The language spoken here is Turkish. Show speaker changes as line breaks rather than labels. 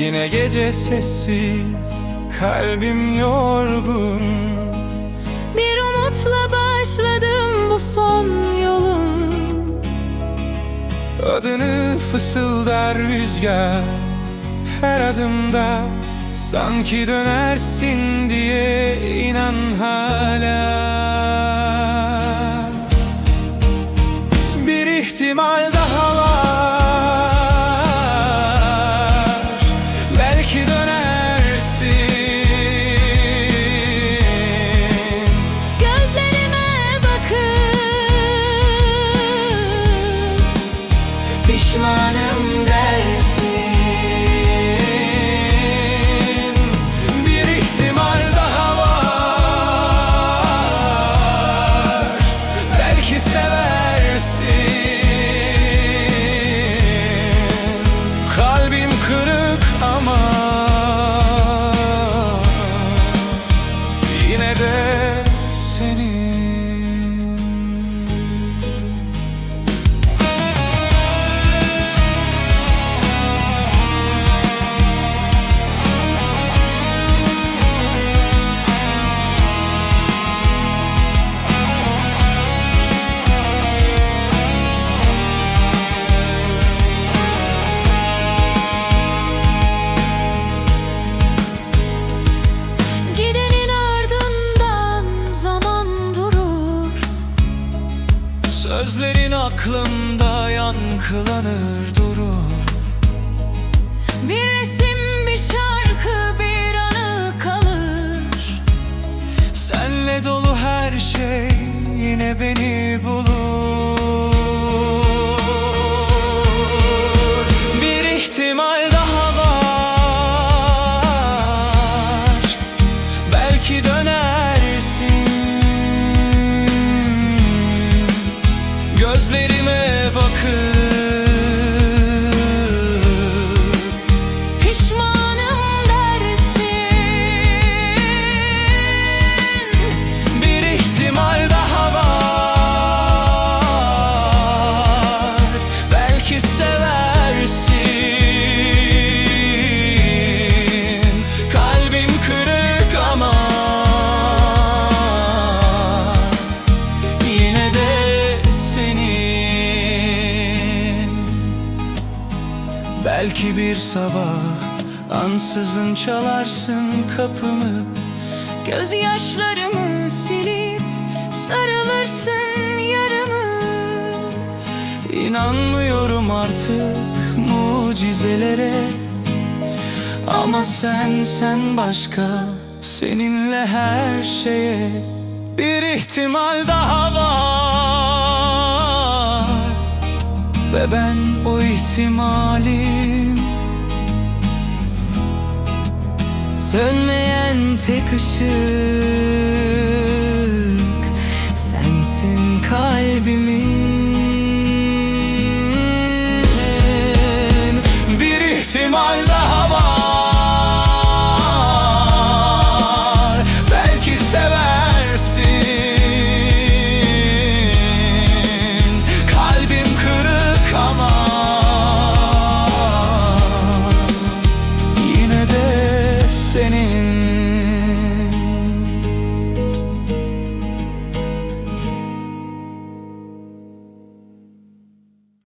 Yine gece sessiz Kalbim yorgun.
Bir umutla başladım bu son yolun.
Adını fısıldar rüzgar Her adımda Sanki dönersin diye inan hala Pişmanım dersin Sözlerin aklımda yankılanır durur.
Bir resim bir şarkı bir
Belki bir sabah Ansızın çalarsın kapımı.
Gözyaşlarımı silip sarılırsın yarımı.
İnanmıyorum artık mucizelere. Ama sen sen başka Seninle her şeye Bir ihtimal daha var Ve ben o ihtimalim.
Sönmeyen tek ışık Sensin kalbimin